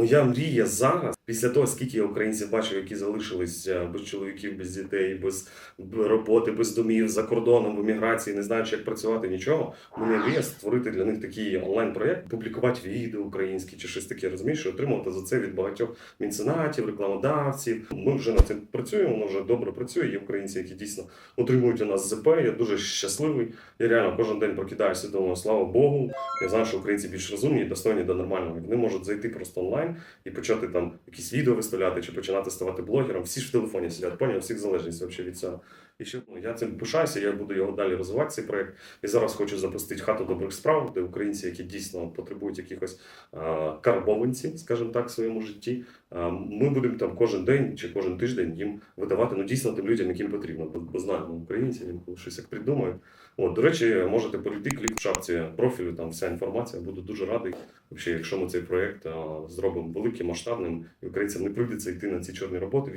Моя мрія зараз, після того, скільки я українців бачив, які залишились е, без чоловіків, без дітей, без роботи, без домів, за кордоном, в еміграції, не знаючи, як працювати, нічого. У мене мрія створити для них такий онлайн-проєкт, публікувати відео українські чи щось таке, розумієш, отримувати за це від багатьох меценатів, рекламодавців. Ми вже над цим працюємо, воно вже добре працює. Є українці, які дійсно отримують у нас ЗП. Я дуже щасливий. Я реально кожен день прокидаюся думаю, слава Богу. Я знаю, що українці більш розумні достойні до нормального. Вони можуть зайти просто онлайн і почати там якісь відео виставляти чи починати ставати блогером. Всі ж в телефоні сидять, поняв, всіх залежність взагалі від цього. І ще ну, я цим пишаюся, я буду його далі розвивати цей проект. І зараз хочу запустити хату добрих справ, де українці, які дійсно потребують якихось а, карбованців, скажімо так, в своєму житті. Ми будемо там кожен день чи кожен тиждень їм видавати ну дійсно тим людям, яким потрібно. Бо знаємо українців, інколи щось як придумають. От, до речі, можете перейти клік в шапці профілю, там вся інформація. Буду дуже радий. Взагалі, якщо ми цей проект зробимо великим, масштабним, і українцям не прийдеться йти на ці чорні роботи.